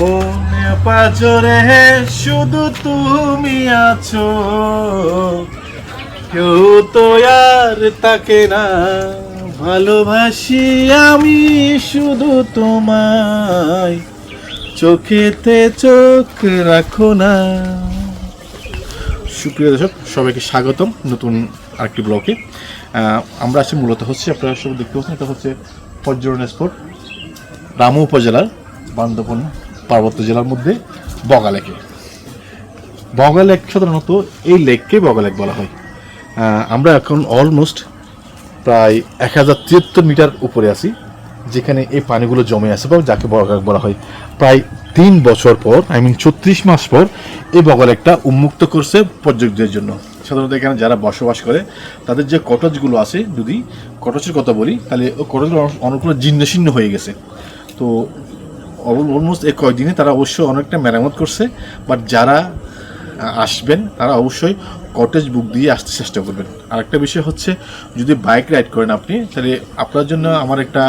মনে পাজরে শুধু তুমি আছো। কেউ তো আর তাকে না ভালোবাসি আমি, শুধু তোমায়। চোখেতে চোখ রাখো না। সুপ্রিয় দর্শক, সবাইকে স্বাগতম নতুন আরেকটি ব্লকে আমরা আছি মূলত হচ্ছে, আপনারা সব দেখতে পাচ্ছেন, এটা হচ্ছে পর্যটন স্পট, রামু উপজেলার বান্দরবন পার্বত্য জেলার মধ্যে বগা লেকে। বগা লেক সাধারণত এই লেককে বগা লেক বলা হয়। আমরা এখন অলমোস্ট প্রায় এক হাজার তিয়াত্তর মিটার উপরে আছি, যেখানে এই পানিগুলো জমে আছে বা যাকে বগা লেক বলা হয়। প্রায় তিন বছর পর আই মিন ছত্রিশ মাস পর, এই বগা লেকটা উন্মুক্ত করছে পর্যটকদের জন্য। সাধারণত এখানে যারা বসবাস করে, তাদের যে কটেজগুলো আছে, যদি কটেজের কথা বলি, তাহলে কটেজগুলো অনেকগুলো জীর্ণ হয়ে গেছে। তো অলমোস্ট এই কয়েকদিনে তারা অবশ্যই অনেকটা মেরামত করছে বাট যারা আসবেন, তারা অবশ্যই কটেজ বুক দিয়ে আসতে চেষ্টা করবেন। আরেকটা বিষয় হচ্ছে, যদি বাইক রাইড করেন আপনি, তাহলে আপনার জন্য আমার একটা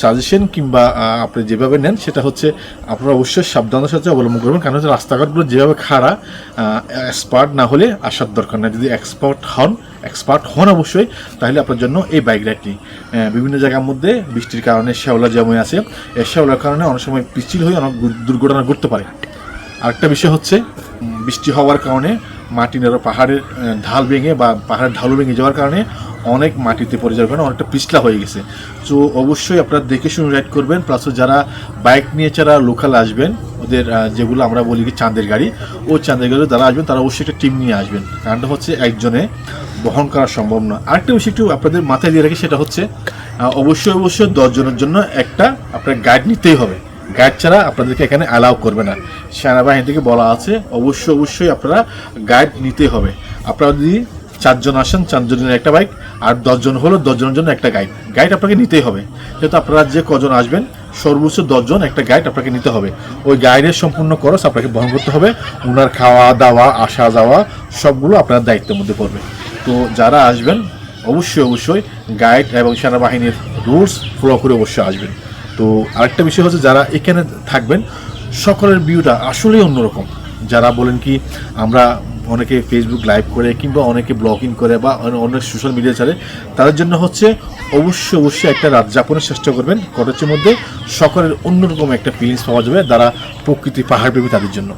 সাজেশন কিংবা আপনি যেভাবে নেন, সেটা হচ্ছে আপনারা অবশ্যই সাবধানতার সাথে অবলম্বন করবেন। কারণ হচ্ছে রাস্তাঘাটগুলো যেভাবে খাড়া এক্সপার্ট না হলে আসার দরকার না যদি এক্সপার্ট হন এক্সপার্ট হন অবশ্যই, তাহলে আপনার জন্য এই বাইক রাইডটি বিভিন্ন জায়গার মধ্যে বৃষ্টির কারণে শ্যাওলা জমে আছে। এই শ্যাওলার কারণে অনেক সময় পিছিল হয়ে অনেক দুর্ঘটনা ঘটতে পারে। আরেকটা বিষয় হচ্ছে বৃষ্টি হওয়ার কারণে মাটি নেড়ো পাহাড়ের ঢাল ভেঙে বা পাহাড়ের ঢালু ভেঙে যাওয়ার কারণে অনেক মাটিতে পড়ে যাওয়ার কারণে অনেকটা পিছলা হয়ে গেছে। তো অবশ্যই আপনারা দেখে শুনে রাইড করবেন প্লাস যারা বাইক নিয়ে যারা লোকাল আসবেন ওদের যেগুলো আমরা বলি কি চাঁদের গাড়ি, ও চাঁদের গাড়ি যারা আসবেন তারা অবশ্যই একটা টিম নিয়ে আসবেন। কারণটা হচ্ছে একজনে বহন করা সম্ভব না। আরেকটা বিষয় একটু আপনাদের মাথায় দিয়ে রাখি, সেটা হচ্ছে অবশ্যই অবশ্যই দশজনের জন্য একটা আপনার গাইড নিতেই হবে। গাইড ছাড়া আপনাদেরকে এখানে অ্যালাউ করবে না। সেনাবাহিনী থেকে বলা আছে, অবশ্যই অবশ্যই আপনারা গাইড নিতে হবে। আপনারা যদি চারজন আসেন, চারজনের একটা বাইক আর দশজন হলো দশজনের জন্য একটা গাইড গাইড আপনাকে নিতেই হবে। যেহেতু আপনারা যে কজন আসবেন সর্বোচ্চ দশজন একটা গাইড আপনাকে নিতে হবে। ওই গাইডের সম্পূর্ণ খরচ আপনাকে বহন করতে হবে। ওনার খাওয়া, দাওয়া, আসা, যাওয়া, সবগুলো আপনার দায়িত্বের মধ্যে পড়বে। তো যারা আসবেন, অবশ্যই অবশ্যই গাইড এবং সেনাবাহিনীর রুলস ফলো করে অবশ্যই আসবেন। তো আরেকটা বিষয় হচ্ছে, যারা এখানে থাকবেন, সকলের ভিউটা আসলেই অন্যরকম। যারা বলেন কি, আমরা অনেকে ফেসবুক লাইভ করে কিংবা অনেকে ব্লগিং করে বা অনে- অনেক সোশ্যাল মিডিয়া চালে তাদের জন্য হচ্ছে অবশ্যই অবশ্যই একটা রাত যাপনের চেষ্টা করবেন। কটেজের মধ্যে সকলের অন্যরকম একটা ফিলিংস পাওয়া যাবে দ্বারা প্রকৃতি পাহাড় প্রেমী তাদের জন্য।